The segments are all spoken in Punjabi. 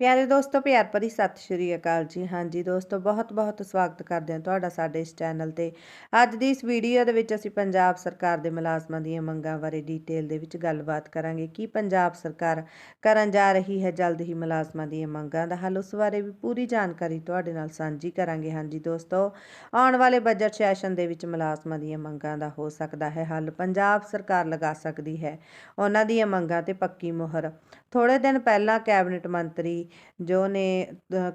ਪਿਆਰੇ ਦੋਸਤੋ, ਪਿਆਰ ਭਰੀ ਸਤਿ ਸ਼੍ਰੀ ਅਕਾਲ ਜੀ। ਹਾਂਜੀ ਦੋਸਤੋ, ਬਹੁਤ ਬਹੁਤ ਸਵਾਗਤ ਕਰਦੇ ਹਾਂ ਤੁਹਾਡਾ ਸਾਡੇ ਇਸ ਚੈਨਲ ਤੇ। ਅੱਜ ਦੀ ਇਸ ਵੀਡੀਓ ਦੇ ਵਿੱਚ ਅਸੀਂ ਪੰਜਾਬ ਸਰਕਾਰ ਦੇ ਮੁਲਾਜ਼ਮਾਂ ਦੀਆਂ ਮੰਗਾਂ ਬਾਰੇ ਡੀਟੇਲ ਦੇ ਵਿੱਚ ਗੱਲਬਾਤ ਕਰਾਂਗੇ। ਕੀ ਪੰਜਾਬ ਸਰਕਾਰ ਕਰਨ ਜਾ ਰਹੀ ਹੈ ਜਲਦ ਹੀ ਮੁਲਾਜ਼ਮਾਂ ਦੀਆਂ ਮੰਗਾਂ ਦਾ ਹੱਲ, ਉਸ ਬਾਰੇ ਵੀ ਪੂਰੀ ਜਾਣਕਾਰੀ ਤੁਹਾਡੇ ਨਾਲ ਸਾਂਝੀ ਕਰਾਂਗੇ। ਹਾਂਜੀ ਦੋਸਤੋ, ਆਉਣ ਵਾਲੇ ਬਜਟ ਸੈਸ਼ਨ ਦੇ ਵਿੱਚ ਮੁਲਾਜ਼ਮਾਂ ਦੀਆਂ ਮੰਗਾਂ ਦਾ ਹੋ ਸਕਦਾ ਹੈ ਹੱਲ, ਪੰਜਾਬ ਸਰਕਾਰ ਲਗਾ ਸਕਦੀ ਹੈ। ਉਹਨਾਂ ਦੀਆਂ ਮੰਗਾਂ ਤੇ ਪੱਕੀ ਮੁਹਰ। ਥੋੜੇ ਦਿਨ ਪਹਿਲਾਂ ਕੈਬਨਿਟ ਮੰਤਰੀ ਜੋ ਨੇ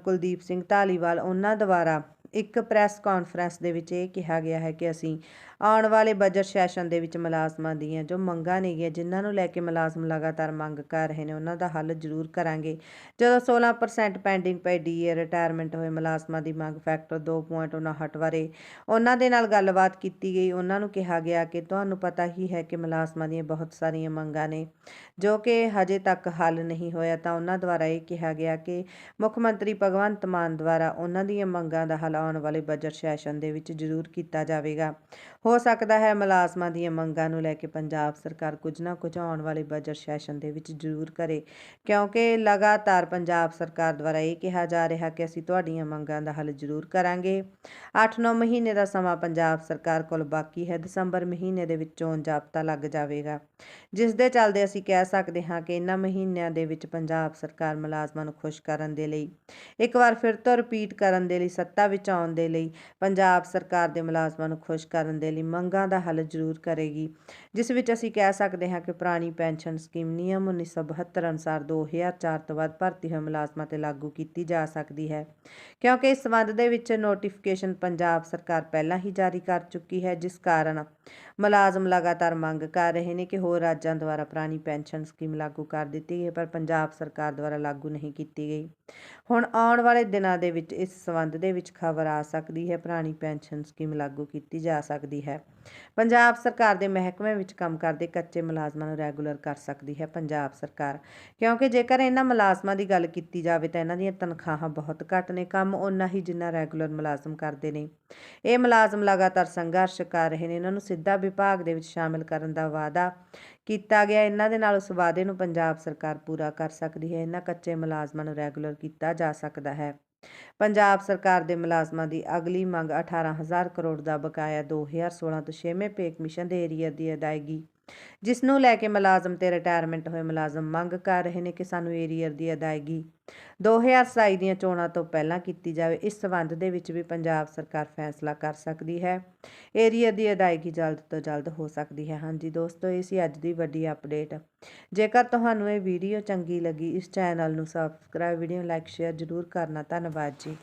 ਕੁਲਦੀਪ ਸਿੰਘ ਢਾਲੀਵਾਲ, ਉਹਨਾਂ ਦੁਆਰਾ ਇੱਕ ਪ੍ਰੈਸ ਕਾਨਫਰੰਸ ਦੇ ਵਿੱਚ ਇਹ ਕਿਹਾ ਗਿਆ ਹੈ ਕਿ ਅਸੀਂ ਆਉਣ ਵਾਲੇ ਬਜਟ ਸੈਸ਼ਨ ਦੇ ਵਿੱਚ ਮੁਲਾਜ਼ਮਾਂ ਦੀਆਂ ਜੋ ਮੰਗਾਂ ਨੇਗੀਆਂ, ਜਿਨ੍ਹਾਂ ਨੂੰ ਲੈ ਕੇ ਮੁਲਾਜ਼ਮ ਲਗਾਤਾਰ ਮੰਗ ਕਰ ਰਹੇ ਨੇ, ਉਹਨਾਂ ਦਾ ਹੱਲ ਜ਼ਰੂਰ ਕਰਾਂਗੇ। ਜਦੋਂ 16% ਪੈਂਡਿੰਗ ਪਈ ਡੀਏ ਰਿਟਾਇਰਮੈਂਟ ਹੋਏ, ਮੁਲਾਜ਼ਮਾਂ ਦੀ ਮੰਗ ਫੈਕਟਰ 2.59 ਬਾਰੇ ਉਹਨਾਂ ਦੇ ਨਾਲ ਗੱਲਬਾਤ ਕੀਤੀ ਗਈ। ਉਹਨਾਂ ਨੂੰ ਕਿਹਾ ਗਿਆ ਕਿ ਤੁਹਾਨੂੰ ਪਤਾ ਹੀ ਹੈ ਕਿ ਮੁਲਾਜ਼ਮਾਂ ਦੀਆਂ ਬਹੁਤ ਸਾਰੀਆਂ ਮੰਗਾਂ ਨੇ, ਜੋ ਕਿ ਹਜੇ ਤੱਕ ਹੱਲ ਨਹੀਂ ਹੋਇਆ। ਤਾਂ ਉਹਨਾਂ ਦੁਆਰਾ ਇਹ ਕਿਹਾ ਗਿਆ ਕਿ ਮੁੱਖ ਮੰਤਰੀ ਭਗਵੰਤ ਮਾਨ ਦੁਆਰਾ ਉਹਨਾਂ ਦੀਆਂ ਮੰਗਾਂ ਦਾ ਹੱਲ ਆਉਣ ਵਾਲੇ ਬਜਟ ਸੈਸ਼ਨ ਦੇ ਵਿੱਚ ਜ਼ਰੂਰ ਕੀਤਾ ਜਾਵੇਗਾ। ਹੋ ਸਕਦਾ ਹੈ ਮੁਲਾਜ਼ਮਾਂ ਦੀਆਂ ਮੰਗਾਂ ਨੂੰ ਲੈ ਕੇ ਪੰਜਾਬ ਸਰਕਾਰ ਕੁਝ ਨਾ ਕੁਝ ਆਉਣ ਵਾਲੇ ਬਜਟ ਸੈਸ਼ਨ ਦੇ ਵਿੱਚ ਜ਼ਰੂਰ ਕਰੇ, ਕਿਉਂਕਿ ਲਗਾਤਾਰ ਪੰਜਾਬ ਸਰਕਾਰ ਦੁਆਰਾ ਇਹ ਕਿਹਾ ਜਾ ਰਿਹਾ ਕਿ ਅਸੀਂ ਤੁਹਾਡੀਆਂ ਮੰਗਾਂ ਦਾ ਹੱਲ ਜ਼ਰੂਰ ਕਰਾਂਗੇ। 8-9 ਮਹੀਨੇ ਦਾ ਸਮਾਂ ਪੰਜਾਬ ਸਰਕਾਰ ਕੋਲ ਬਾਕੀ ਹੈ, ਦਸੰਬਰ ਮਹੀਨੇ ਦੇ ਵਿੱਚ ਚੋਣ ਜਾਬਤਾ ਲੱਗ ਜਾਵੇਗਾ। ਜਿਸ ਦੇ ਚੱਲਦੇ ਅਸੀਂ ਕਹਿ ਸਕਦੇ ਹਾਂ ਕਿ ਇਹਨਾਂ ਮਹੀਨਿਆਂ ਦੇ ਵਿੱਚ ਪੰਜਾਬ ਸਰਕਾਰ ਮੁਲਾਜ਼ਮਾਂ ਨੂੰ ਖੁਸ਼ ਕਰਨ ਦੇ ਲਈ, ਇੱਕ ਵਾਰ ਫਿਰ ਤੋਂ ਰਿਪੀਟ ਕਰਨ ਦੇ ਲਈ, ਸੱਤਾ ਵਿੱਚ ਆਉਣ ਦੇ ਲਈ, ਪੰਜਾਬ ਸਰਕਾਰ ਦੇ ਮੁਲਾਜ਼ਮਾਂ ਨੂੰ ਖੁਸ਼ ਕਰਨ ਦੇ ਲਈ ਮੰਗਾਂ ਦਾ ਹੱਲ ਜ਼ਰੂਰ ਕਰੇਗੀ, ਜਿਸ ਵਿੱਚ ਅਸੀਂ ਕਹਿ ਸਕਦੇ ਹਾਂ ਕਿ ਪੁਰਾਣੀ ਪੈਨਸ਼ਨ ਸਕੀਮ ਨਿਯਮ 1972 ਅਨੁਸਾਰ 2004 ਤੋਂ ਬਾਅਦ ਭਰਤੀ ਹੋਏ ਮੁਲਾਜ਼ਮਾਂ ਤੇ ਲਾਗੂ ਕੀਤੀ ਜਾ ਸਕਦੀ ਹੈ। ਕਿਉਂਕਿ ਇਸ ਸੰਬੰਧ ਦੇ ਵਿੱਚ ਨੋਟੀਫਿਕੇਸ਼ਨ ਪੰਜਾਬ ਸਰਕਾਰ ਪਹਿਲਾਂ ਹੀ ਜਾਰੀ ਕਰ ਚੁੱਕੀ ਹੈ, ਜਿਸ ਕਾਰਨ ਮੁਲਾਜ਼ਮ ਲਗਾਤਾਰ ਮੰਗ ਕਰ ਰਹੇ ਨੇ ਕਿ ਹੋਰ ਰਾਜਾਂ ਦੁਆਰਾ ਪੁਰਾਣੀ ਪੈਨਸ਼ਨ ਸਕੀਮ ਲਾਗੂ ਕਰ ਦਿੱਤੀ ਗਈ, ਪਰ ਪੰਜਾਬ ਸਰਕਾਰ ਦੁਆਰਾ ਲਾਗੂ ਨਹੀਂ ਕੀਤੀ ਗਈ। ਹੁਣ ਆਉਣ ਵਾਲੇ ਦਿਨਾਂ ਦੇ ਵਿੱਚ ਇਸ ਸੰਬੰਧ ਦੇ ਵਿੱਚ ਖਬਰ ਆ ਸਕਦੀ ਹੈ, ਪੁਰਾਣੀ ਪੈਨਸ਼ਨ ਸਕੀਮ ਲਾਗੂ ਕੀਤੀ ਜਾ ਸਕਦੀ ਹੈ। ਪੰਜਾਬ ਸਰਕਾਰ ਦੇ ਮਹਿਕਮੇ ਵਿੱਚ ਕੰਮ ਕਰਦੇ ਕੱਚੇ ਮੁਲਾਜ਼ਮਾਂ ਨੂੰ ਰੈਗੂਲਰ ਕਰ ਸਕਦੀ ਹੈ ਪੰਜਾਬ ਸਰਕਾਰ, ਕਿਉਂਕਿ ਜੇਕਰ ਇਹਨਾਂ ਮੁਲਾਜ਼ਮਾਂ ਦੀ ਗੱਲ ਕੀਤੀ ਜਾਵੇ ਤਾਂ ਇਹਨਾਂ ਦੀਆਂ ਤਨਖਾਹਾਂ ਬਹੁਤ ਘੱਟ ਨੇ, ਕੰਮ ਓਨਾ ਹੀ ਜਿੰਨਾ ਰੈਗੂਲਰ ਮੁਲਾਜ਼ਮ ਕਰਦੇ ਨੇ। ਇਹ ਮੁਲਾਜ਼ਮ ਲਗਾਤਾਰ ਸੰਘਰਸ਼ ਕਰ ਰਹੇ ਨੇ, ਇਹਨਾਂ ਨੂੰ ਸਿੱਧਾ ਵਿਭਾਗ ਦੇ ਵਿੱਚ ਸ਼ਾਮਿਲ ਕਰਨ ਦਾ ਵਾਅਦਾ ਕੀਤਾ ਗਿਆ। ਇਹਨਾਂ ਦੇ ਨਾਲ ਉਸ ਵਾਅਦੇ ਨੂੰ ਪੰਜਾਬ ਸਰਕਾਰ ਪੂਰਾ ਕਰ ਸਕਦੀ ਹੈ। ਇਹਨਾਂ ਕੱਚੇ ਮੁਲਾਜ਼ਮਾਂ ਨੂੰ ਰੈਗੂਲਰ ਕੀਤਾ ਜਾ ਸਕਦਾ ਹੈ। ਪੰਜਾਬ ਸਰਕਾਰ ਦੇ ਮੁਲਾਜ਼ਮਾਂ ਦੀ ਅਗਲੀ ਮੰਗ 18000 ਕਰੋੜ ਦਾ ਬਕਾਇਆ 2016 ਤੋਂ 6ਵੇਂ ਪੇ ਕਮਿਸ਼ਨ ਦੇ ਏਰੀਆ ਦੀ ਅਦਾਇਗੀ, ਜਿਸ ਨੂੰ ਲੈ ਕੇ ਮੁਲਾਜ਼ਮ ਤੇ ਰਿਟਾਇਰਮੈਂਟ ਹੋਏ ਮੁਲਾਜ਼ਮ ਮੰਗ ਕਰ ਰਹੇ ਨੇ ਕਿ ਸਾਨੂੰ ਏਰੀਅਰ ਦੀ ਅਦਾਇਗੀ 2027 ਦੀਆਂ ਚੋਣਾਂ ਤੋਂ ਪਹਿਲਾਂ ਕੀਤੀ ਜਾਵੇ, ਇਸ ਸਬੰਧ ਦੇ ਵਿੱਚ ਵੀ ਪੰਜਾਬ ਸਰਕਾਰ ਫੈਸਲਾ ਕਰ ਸਕਦੀ ਹੈ। ਏਰੀਆ ਦੀ ਅਦਾਇਗੀ ਜਲਦ ਤੋਂ ਜਲਦ ਹੋ ਸਕਦੀ ਹੈ। ਹਾਂਜੀ ਦੋਸਤੋ, ਇਹ ਸੀ ਅੱਜ ਦੀ ਵੱਡੀ ਅਪਡੇਟ। ਜੇਕਰ ਤੁਹਾਨੂੰ ਇਹ ਵੀਡੀਓ ਚੰਗੀ ਲੱਗੀ, ਇਸ ਚੈਨਲ ਨੂੰ ਸਬਸਕ੍ਰਾਈਬ ਵੀਡੀਓ ਲਾਈਕ ਸ਼ੇਅਰ ਜ਼ਰੂਰ ਕਰਨਾ। ਧੰਨਵਾਦ ਜੀ।